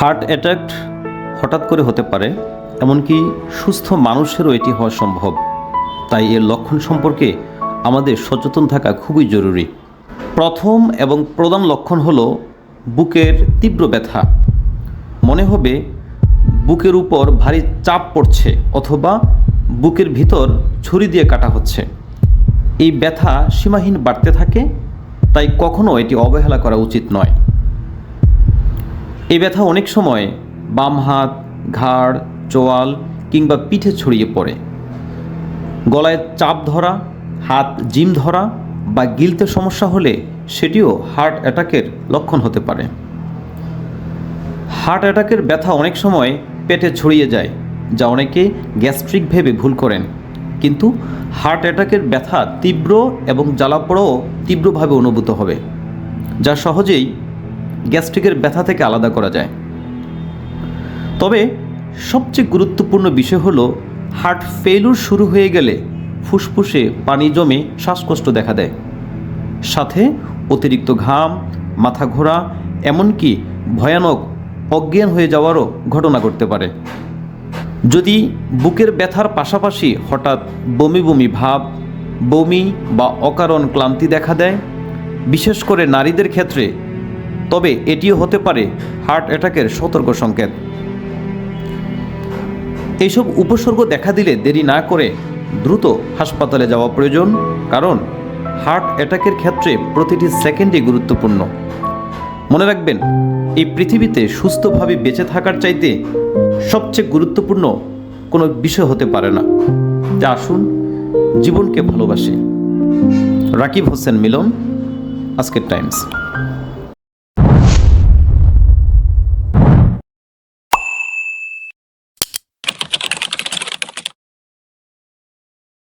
Heart attack হঠাৎ করে হতে পারে, এমনকি সুস্থ মানুষেরও এটি হওয়া সম্ভব। তাই এর লক্ষণ সম্পর্কে আমাদের সচেতন থাকা খুবই জরুরি। প্রথম এবং প্রধান লক্ষণ হলো বুকের তীব্র ব্যথা। মনে হবে বুকের উপর ভারী চাপ পড়ছে অথবা বুকের ভিতর ছুরি দিয়ে কাটা হচ্ছে। এই ব্যথা সীমাহীন বাড়তে থাকে, তাই কখনো এটি অবহেলা করা উচিত নয়। এই ব্যথা অনেক সময় বাম হাত, ঘাড়, চোয়াল কিংবা পিঠে ছড়িয়ে পড়ে। গলায় চাপ ধরা, হাত জিম ধরা বা গিলতে সমস্যা হলে সেটিও হার্ট অ্যাটাকের লক্ষণ হতে পারে। হার্ট অ্যাটাকের ব্যথা অনেক সময় পেটে ছড়িয়ে যায়, যা অনেকে গ্যাস্ট্রিক ভেবে ভুল করেন। কিন্তু হার্ট অ্যাটাকের ব্যথা তীব্র এবং জ্বালাপোড়াও তীব্রভাবে অনুভূত হবে, যা সহজেই গ্যাস্ট্রিকের ব্যথা থেকে আলাদা করা যায়। তবে সবচেয়ে গুরুত্বপূর্ণ বিষয় হলো, হার্ট ফেলুর শুরু হয়ে গেলে ফুসফুসে পানি জমে শ্বাসকষ্ট দেখা দেয়। সাথে অতিরিক্ত ঘাম, মাথা ঘোরা, এমনকি ভয়ানক অজ্ঞান হয়ে যাওয়ারও ঘটনা ঘটতে পারে। যদি বুকের ব্যথার পাশাপাশি হঠাৎ বমি বমি ভাব, বমি বা অকারণ ক্লান্তি দেখা দেয়, বিশেষ করে নারীদের ক্ষেত্রে তবে এটিও হতে পারে হার্ট অ্যাটাকের সতর্ক সংকেত। এইসব উপসর্গ দেখা দিলে দেরি না করে দ্রুত হাসপাতালে যাওয়া প্রয়োজন, কারণ হার্ট অ্যাটাকের ক্ষেত্রে প্রতিটি সেকেন্ডই গুরুত্বপূর্ণ। মনে রাখবেন, এই পৃথিবীতে সুস্থভাবে বেঁচে থাকার চাইতে সবচেয়ে গুরুত্বপূর্ণ কোনো বিষয় হতে পারে না। যা আসুন, জীবনকে ভালোবাসি। রাকিব হোসেন মিলন, আজকের টাইমস।